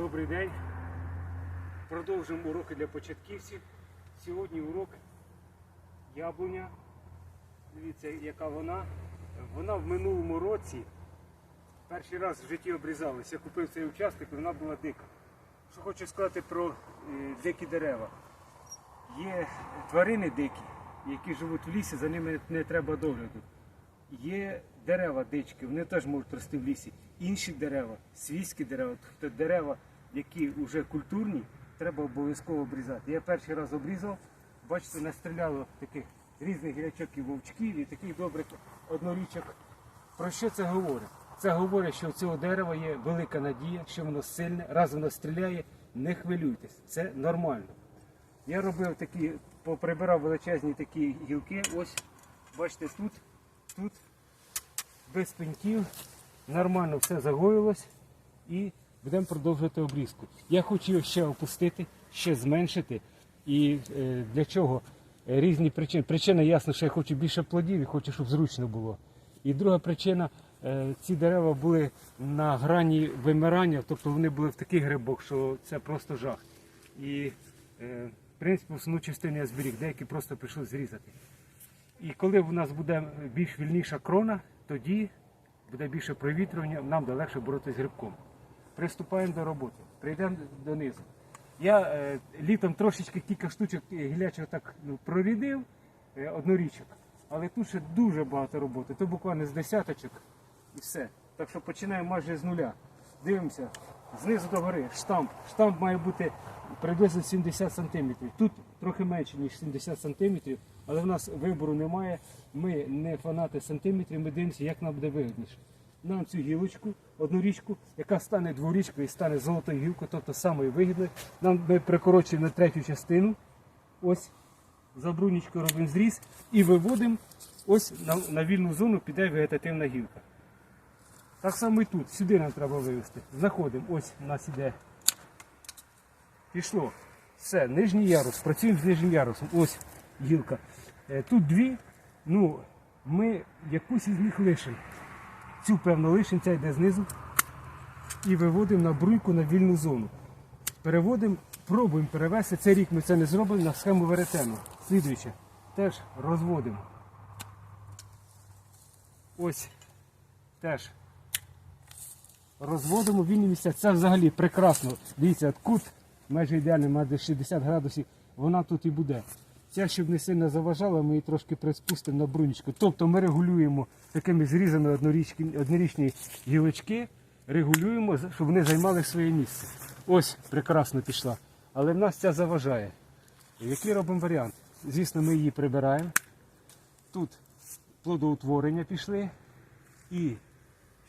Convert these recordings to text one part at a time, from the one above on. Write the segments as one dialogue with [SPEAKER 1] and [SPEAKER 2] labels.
[SPEAKER 1] Добрий день. Продовжуємо уроки для початківців. Сьогодні урок яблуня. Дивіться, яка вона. Вона в минулому році перший раз в житті обрізалась. Я купив цей участок і вона була дика. Що хочу сказати про е, дикі дерева. Є тварини дикі, які живуть в лісі, за ними не треба догляду. Є дерева дички, вони теж можуть рости в лісі. Інші дерева, свійські дерева, тобто дерева, які вже культурні, треба обов'язково обрізати. Я перший раз обрізав, бачите, настріляло таких різних гілячок і вовчків і таких добрих однорічок. Про що це говорить? Це говорить, що у цього дерева є велика надія, що воно сильне, раз воно стріляє, не хвилюйтесь, це нормально. Я робив такі, поприбирав величезні такі гілки. Ось, бачите, тут, тут, без пеньків, нормально все загоїлось і будемо продовжувати обрізку. Я хочу його ще опустити, ще зменшити. І е, для чого? Е, Різні причини. Причина ясно, що я хочу більше плодів і хочу, щоб зручно було. І друга причина, е, ці дерева були на грані вимирання, тобто вони були в таких грибах, що це просто жах. І е, в принципі основну частину я зберіг, деякі просто прийшлося зрізати. І коли в нас буде більш вільніша крона, тоді буде більше провітрювання, нам буде легше боротися з грибком. Приступаємо до роботи, прийдемо донизу. Я е, літом трошечки кілька штучок е, гілячого так ну, прорідив е, однорічок, але тут ще дуже багато роботи. То буквально з десяточок і все. Так що починаємо майже з нуля. Дивимося, знизу до гори, штамп. Штамп має бути приблизно 70 см. Тут трохи менше, ніж 70 см, але в нас вибору немає. Ми не фанати сантиметрів, ми дивимося, як нам буде вигідніше. Нам цю гілочку, одну річку, яка стане дворічкою і стане золотою гілкою, тобто самою вигідною. Нам ми прикорочуємо на третю частину. Ось за брунічкою робимо зріз і виводимо ось на, на вільну зону піде вегетативна гілка. Так само і тут, сюди нам треба вивести. Знаходимо, ось у нас іде. Пішло. Все, нижній ярус. Працюємо з нижнім ярусом. Ось гілка. Е, Тут дві. Ну, ми якусь із них лишимо. Цю певно лишимо, ця йде знизу. І виводимо на бруйку на вільну зону. Переводимо, пробуємо перевести. Цей рік ми це не зробимо на схему веретену. Слідуюче. Теж розводимо. Ось теж розводимо вільні місця. Це взагалі прекрасно. Дивіться, кут майже ідеальний, майже 60 градусів, вона тут і буде. Ця, щоб не сильно заважала, ми її трошки приспустимо на брунічку. Тобто ми регулюємо такими зрізами однорічні, гілочки, регулюємо, щоб вони займали своє місце. Ось прекрасно пішла. Але в нас ця заважає. Який робимо варіант? Звісно, ми її прибираємо. Тут плодоутворення пішли. І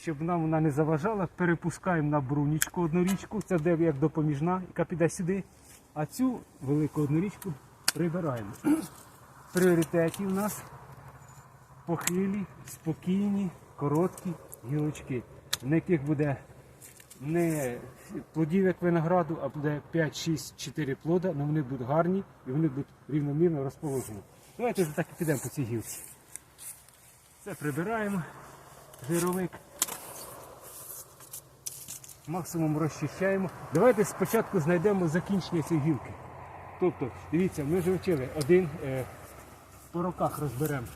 [SPEAKER 1] щоб нам вона не заважала, перепускаємо на брунічку одну річку, це де як допоміжна, яка піде сюди. А цю велику одну річку прибираємо. Пріоритеті у нас похилі, спокійні, короткі гілочки, на яких буде не плодів як винограду, а буде 5, 6, 4 плода, але вони будуть гарні і вони будуть рівномірно розположені. Давайте вже так і підемо по цій гілці. Це прибираємо, жировик. Максимум розчищаємо. Давайте спочатку знайдемо закінчення цієї гілки. Тобто, дивіться, ми вже вчили, один е, по роках розберемо.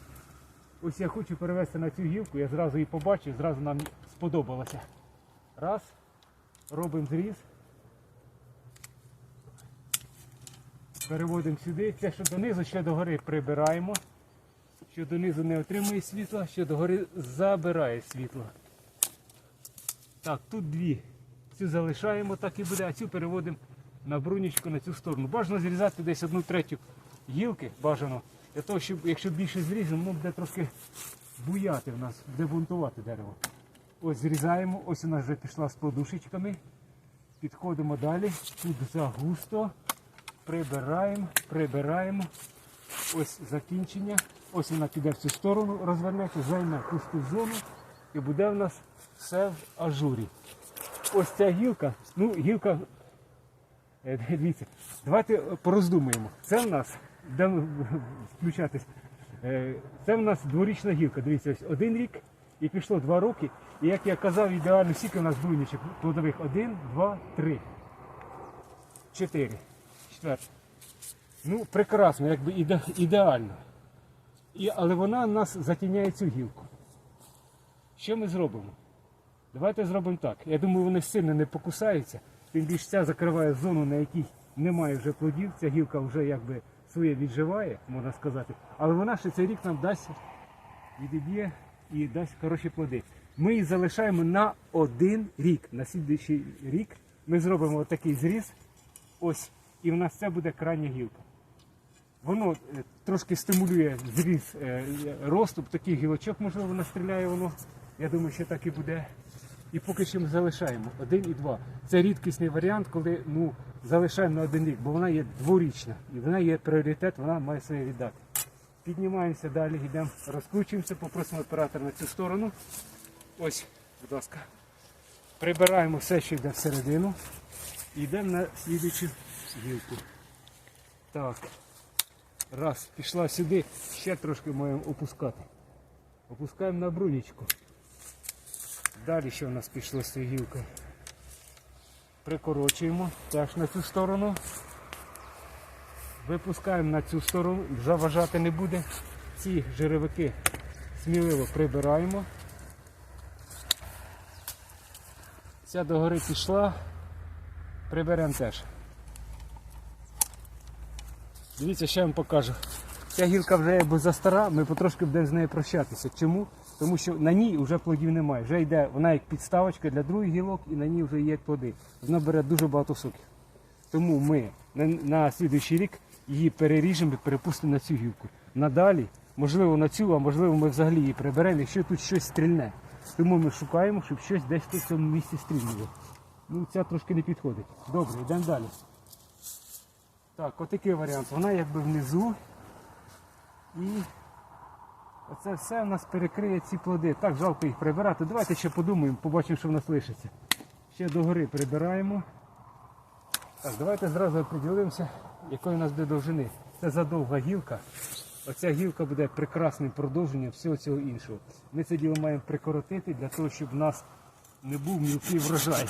[SPEAKER 1] Ось я хочу перевести на цю гілку, я зразу її побачив, зразу нам сподобалося. Раз, робимо зріз. Переводимо сюди. Те, що донизу, ще догори прибираємо. Що донизу не отримує світла, що догори забирає світло. Так, тут дві. Цю залишаємо, так і буде, а цю переводимо на брунічку на цю сторону. Бажано зрізати десь одну третю гілки, бажано. Для того, щоб якщо більше зріземо, воно буде трошки буяти в нас, буде бунтувати дерево. Ось зрізаємо, ось нас вже пішла з подушечками. Підходимо далі. Тут загусто. Прибираємо, прибираємо. Ось закінчення. Ось вона піде в цю сторону, розвернеться, займе пусту зону і буде в нас все в ажурі. Ось ця гілка, ну гілка, дивіться, давайте пороздумаємо. Це в нас, де включатись, Е, це в нас дворічна гілка. Дивіться, ось один рік і пішло два роки. І як я казав, ідеально скільки в нас буйничок плодових? Один, два, три. чотири. Четверта. Ну, прекрасно, якби іде, ідеально. І, але вона нас затіняє цю гілку. Що ми зробимо? Давайте зробимо так. Я думаю, вони сильно не покусаються. Тим більше ця закриває зону, на якій немає вже плодів. Ця гілка вже якби своє відживає, можна сказати. Але вона ще цей рік нам дасть відіб'є і дасть хороші плоди. Ми її залишаємо на один рік. На слідуючий рік ми зробимо такий зріз. Ось, і в нас це буде крайня гілка. Воно е, трошки стимулює зріз е, росту, таких гілочок, можливо, настріляє воно. Я думаю, що так і буде. І поки що ми залишаємо один і два. Це рідкісний варіант, коли ну, залишаємо на один рік, бо вона є дворічна і вона є пріоритет, вона має своє віддати. Піднімаємося далі, йдемо, розкручуємося, попросимо оператора на цю сторону. Ось, будь ласка. Прибираємо все, що йде всередину. І йдемо на слідуючу гілку. Так. Раз, пішла сюди, ще трошки маємо опускати. Опускаємо на брунічку. Далі що в нас пішло з? Прикорочуємо теж на цю сторону. Випускаємо на цю сторону, заважати не буде. Ці жировики сміливо прибираємо. Ця догори пішла, приберемо теж. Дивіться, ще я вам покажу. Ця гілка вже якби застара, ми потрошки будемо з нею прощатися. Чому? Тому що на ній вже плодів немає. Вже йде вона як підставочка для других гілок і на ній вже є плоди. Вона бере дуже багато соків. Тому ми на, на слідуючий рік її переріжемо і перепустимо на цю гілку. Надалі, можливо, на цю, а можливо, ми взагалі її приберемо, якщо тут щось стрільне. Тому ми шукаємо, щоб щось десь в цьому місці стрільнуло. Ну, ця трошки не підходить. Добре, йдемо далі. Так, отакий варіант. Вона якби внизу. І оце все у нас перекриє ці плоди. Так, жалко їх прибирати. Давайте ще подумаємо, побачимо, що в нас лишиться. Ще догори прибираємо. Так, давайте зразу оприділимося, якої у нас буде довжини. Це задовга гілка. Оця гілка буде прекрасним продовженням всього цього іншого. Ми це діло маємо прикоротити для того, щоб в нас не був мілкий врожай.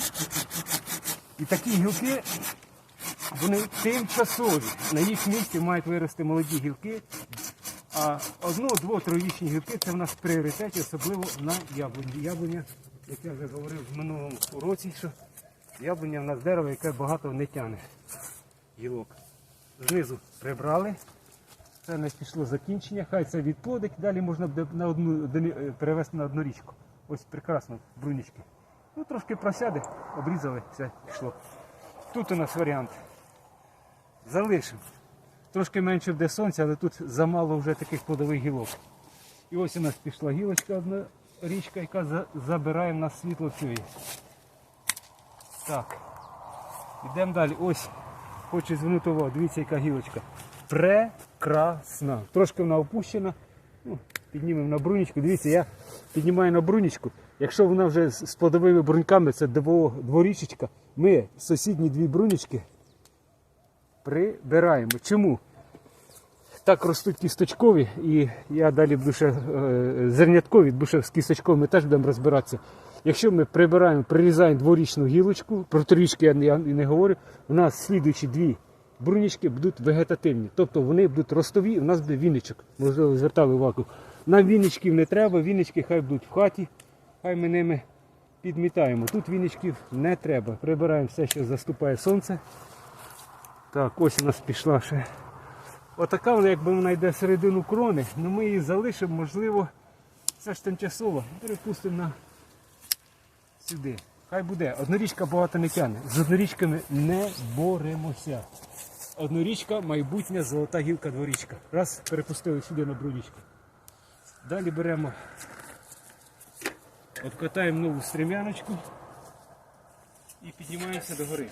[SPEAKER 1] І такі гілки, вони тимчасові. На їх місці мають вирости молоді гілки. А одно, дво, трирічні гілки це в нас в пріоритеті, особливо на яблуні. Яблуня, як я вже говорив в минулому році, що яблуня в нас дерево, яке багато не тяне гілок. Знизу прибрали. Це не пішло закінчення, хай це відплодить, далі можна буде на одну е, перевести на одну річку. Ось прекрасно, брунічки. Ну трошки просяде, обрізали, все пішло. Тут у нас варіант. Залишимо. Трошки менше буде сонця, але тут замало вже таких плодових гілок. І ось у нас пішла гілочка одна річка, яка забирає в нас світло цієї. Так. Йдемо далі. Ось хочу звернути увагу. Дивіться, яка гілочка. Прекрасна. Трошки вона опущена. Ну, піднімемо на брунічку. Дивіться, я піднімаю на брунічку. Якщо вона вже з плодовими бруньками, це дворічечка, ми сусідні дві брунічки прибираємо. Чому? Так ростуть кісточкові, і я далі буду ще е, зерняткові, буду ще з кісточковими теж будемо розбиратися. Якщо ми прибираємо, прирізаємо дворічну гілочку, про трішки я не, не говорю, у нас слідуючі дві брунічки будуть вегетативні. Тобто вони будуть ростові, у нас буде віничок. Можливо, звертали увагу. Нам віничків не треба, вінички хай будуть в хаті, хай ми ними підмітаємо. Тут віничків не треба. Прибираємо все, що заступає сонце. Так, ось у нас пішла ще. Отака вона, якби вона йде середину крони, але ми її залишимо, можливо, це ж тимчасово. Перепустимо на сюди. Хай буде. Однорічка багато не тягне. З однорічками не боремося. Однорічка, майбутня золота гілка дворічка. Раз, перепустили сюди на брунічку. Далі беремо, откатаємо нову стрем'яночку і піднімаємося до гори.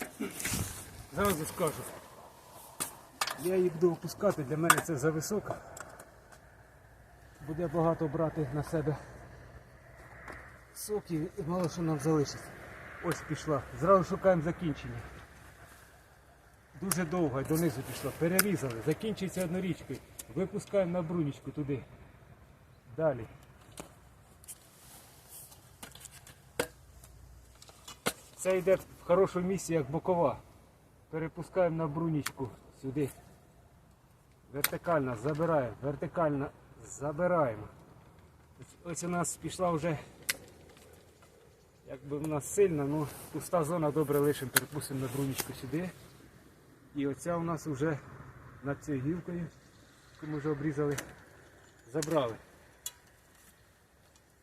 [SPEAKER 1] Зразу скажу. Я її буду опускати, для мене це зависоко. Буде багато брати на себе соків і мало що нам залишиться. Ось пішла. Зразу шукаємо закінчення. Дуже довго донизу пішла. Перерізали. Закінчується однорічкою. Випускаємо на брунічку туди. Далі. Це йде в хорошому місці, як бокова. перепускаємо на брунічку сюди. Вертикально забираємо, вертикально забираємо. Ось, у нас пішла вже, якби в нас сильна, ну пуста зона добре лишимо, перепустимо на брунічку сюди. І оця у нас вже над цією гілкою, яку ми вже обрізали, забрали.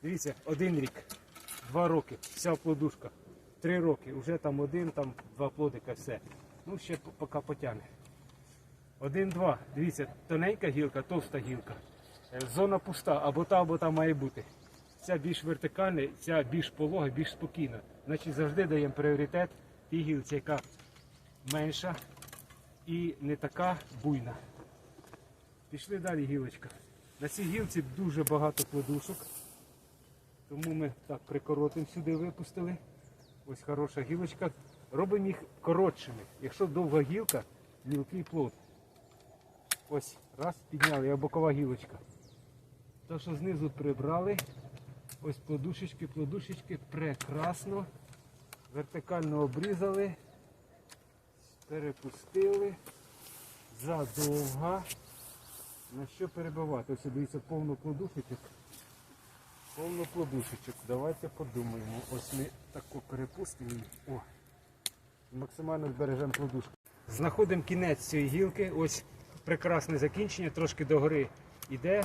[SPEAKER 1] Дивіться, один рік, два роки, вся плодушка. Три роки, вже там один, там два плодика, все. Ну, ще поки потягне. Один-два. Дивіться, тоненька гілка, товста гілка. Е, Зона пуста, або та, або та має бути. Ця більш вертикальна, ця більш полога, більш спокійна. Значить завжди даємо пріоритет тій гілці, яка менша і не така буйна. Пішли далі гілочка. На цій гілці дуже багато плодушок. Тому ми так прикоротимо сюди випустили. Ось хороша гілочка. Робимо їх коротшими. Якщо довга гілка, мілкий плод. Ось, раз, підняли, а бокова гілочка. То, що знизу прибрали, ось плодушечки, плодушечки, прекрасно. Вертикально обрізали, перепустили. Задовга. На що перебивати? Ось дивіться повно плодушечок. Повно плодушечок. Давайте подумаємо. Ось ми тако перепустимо. О, максимально збережемо плодушку. Знаходимо кінець цієї гілки. Ось прекрасне закінчення, трошки догори йде.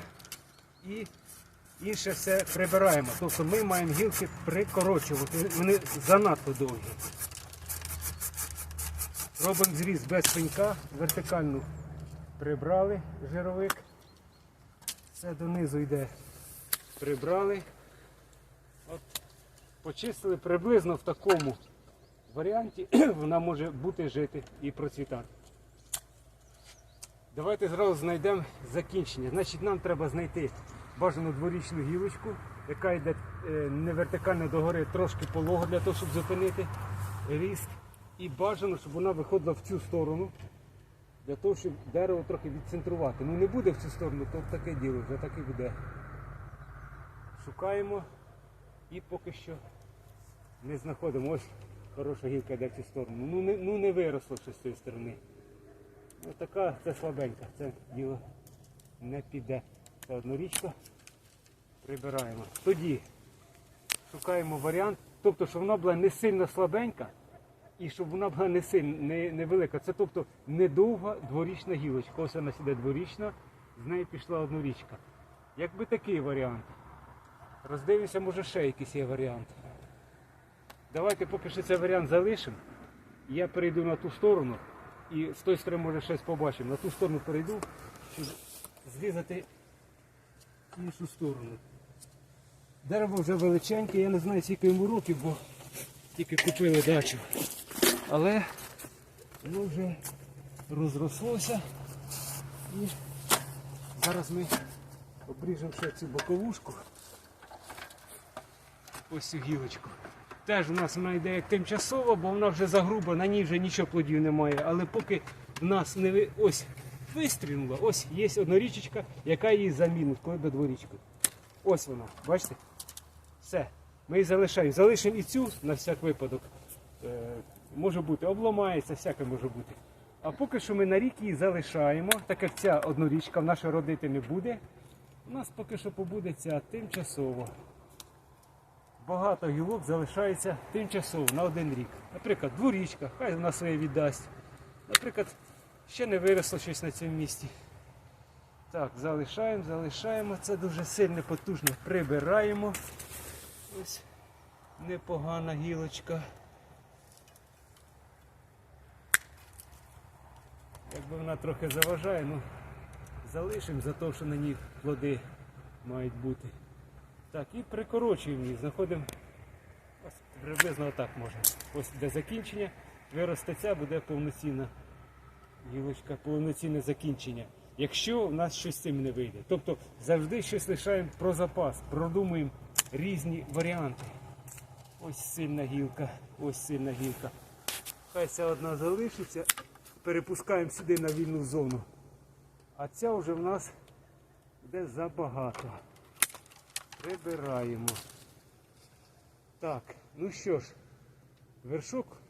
[SPEAKER 1] І інше все прибираємо. Тобто ми маємо гілки прикорочувати. Вони занадто довгі. Робимо зріз без пенька, вертикальну прибрали жировик. Все донизу йде. Прибрали. От, почистили приблизно в такому варіанті вона може бути жити і процвітати. Давайте зразу знайдемо закінчення. Значить, нам треба знайти бажану дворічну гілочку, яка йде е, не вертикально догори, трошки полого для того, щоб зупинити ріст. І бажано, щоб вона виходила в цю сторону, для того, щоб дерево трохи відцентрувати. Ну не буде в цю сторону, то таке діло, вже так і буде. Шукаємо і поки що не знаходимо. Ось хороша гілка йде в цю сторону. Ну не, ну не виросло ще з цієї сторони. Ось така це слабенька, це діло не піде. Це однорічка. Прибираємо. Тоді шукаємо варіант, тобто, щоб вона була не сильно слабенька і щоб вона була не сильно не, невелика. Це тобто недовга дворічна гілочка. Ось вона сюди дворічна, з неї пішла однорічка. Якби такий варіант. Роздивимося, може ще якийсь є варіант. Давайте поки що цей варіант залишимо. Я перейду на ту сторону і з тої сторони може щось побачимо. На ту сторону перейду, щоб зрізати іншу сторону. Дерево вже величеньке, я не знаю скільки йому років, бо тільки купили дачу. Але воно вже розрослося і зараз ми обріжемо цю боковушку. Ось цю гілочку. Теж у нас вона йде як тимчасово, бо вона вже загруба, на ній вже нічого плодів немає. Але поки в нас не ось вистрілила, ось є однорічечка, яка її замінить, коли до дворічки. Ось вона, бачите? Все. Ми її залишаємо. Залишимо і цю на всяк випадок. Е, може бути, обламається, всяке може бути. А поки що ми на рік її залишаємо, так як ця однорічка в наша родити не буде. У нас поки що побуде ця тимчасово багато гілок залишається тимчасово на один рік. Наприклад, дворічка, хай вона своє віддасть. Наприклад, ще не виросло щось на цьому місці. Так, залишаємо, залишаємо. Це дуже сильно потужно прибираємо. Ось непогана гілочка. Якби вона трохи заважає, ну залишимо за те, що на ній плоди мають бути. Так, і прикорочуємо її, знаходимо ось приблизно отак можна. Ось де закінчення, виросте ця, буде повноцінна гілочка, повноцінне закінчення. Якщо в нас щось з цим не вийде. Тобто завжди щось лишаємо про запас, продумуємо різні варіанти. Ось сильна гілка, ось сильна гілка. Хай ця одна залишиться, перепускаємо сюди на вільну зону. А ця вже в нас буде забагато. Прибираємо. Так, ну що ж, вершок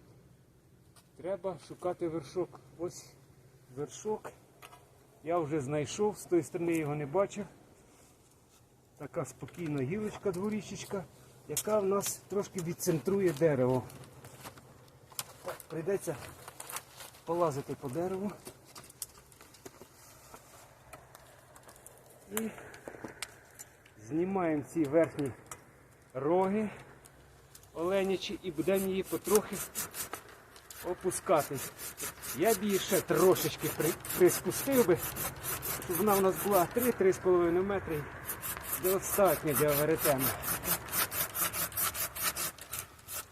[SPEAKER 1] Треба шукати вершок. Ось вершок. Я вже знайшов, з тої сторони його не бачив. Така спокійна гілочка дворічечка, яка в нас трошки відцентрує дерево. Прийдеться полазити по дереву. І знімаємо ці верхні роги оленячі і будемо її потрохи опускати. Я б її ще трошечки при, приспустив би, щоб вона в нас була 3-3,5 метри. Достатньо для веретена.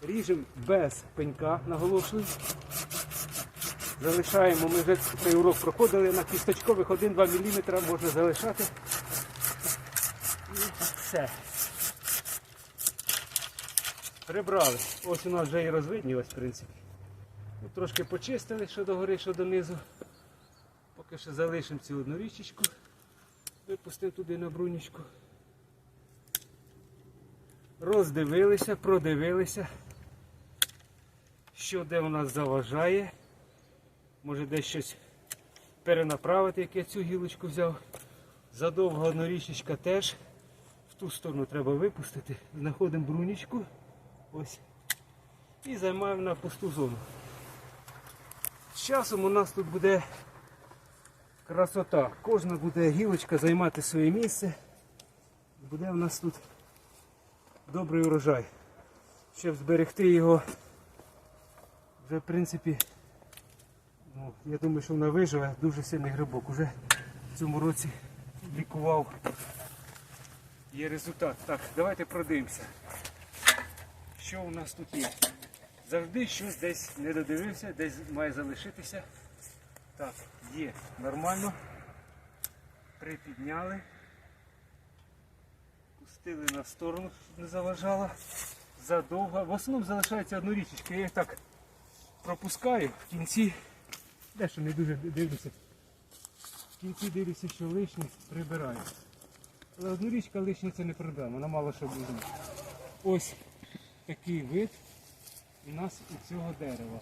[SPEAKER 1] Ріжемо без пенька, наголошую. Залишаємо, ми вже цей урок проходили на кісточкових 1-2 мм можна залишати. Все. Прибрали. Ось у нас вже і розвиднілось, в принципі. Ну, трошки почистили, що до гори, що донизу. Поки що залишимо цю одну річечку. Випустимо туди на брунічку. Роздивилися, продивилися, що де у нас заважає. Може десь щось перенаправити, як я цю гілочку взяв. Задовга однорічечка теж. Ту сторону треба випустити. Знаходимо брунічку. Ось. І займаємо на пусту зону. З часом у нас тут буде красота. Кожна буде гілочка займати своє місце. Буде у нас тут добрий урожай. Щоб зберегти його, вже в принципі, ну, я думаю, що вона виживе, дуже сильний грибок. Уже в цьому році лікував. Є результат. Так, давайте продивимося. Що у нас тут є? Завжди щось десь не додивився, десь має залишитися. Так, є, нормально. Припідняли. Пустили на сторону, щоб не заважало. Задовго. В основному залишається одну річечка. Я їх так пропускаю в кінці. Дещо не дуже дивлюся. В кінці дивлюся, що лишнє прибираю. Одну річка лишня це не проблема, вона мало що буде. Ось такий вид у нас у цього дерева.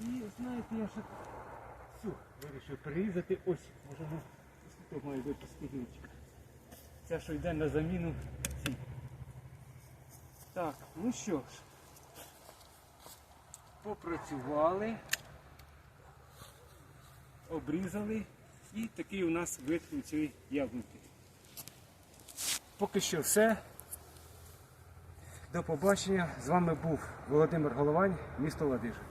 [SPEAKER 1] І знаєте, я ще цю вирішив прирізати. Ось, може ось тут має бути спідничка. Це що йде на заміну цій. Так, ну що ж, попрацювали, обрізали і такий у нас вид у цієї яблуки. Поки що все. До побачення. З вами був Володимир Головань, місто Ладижин.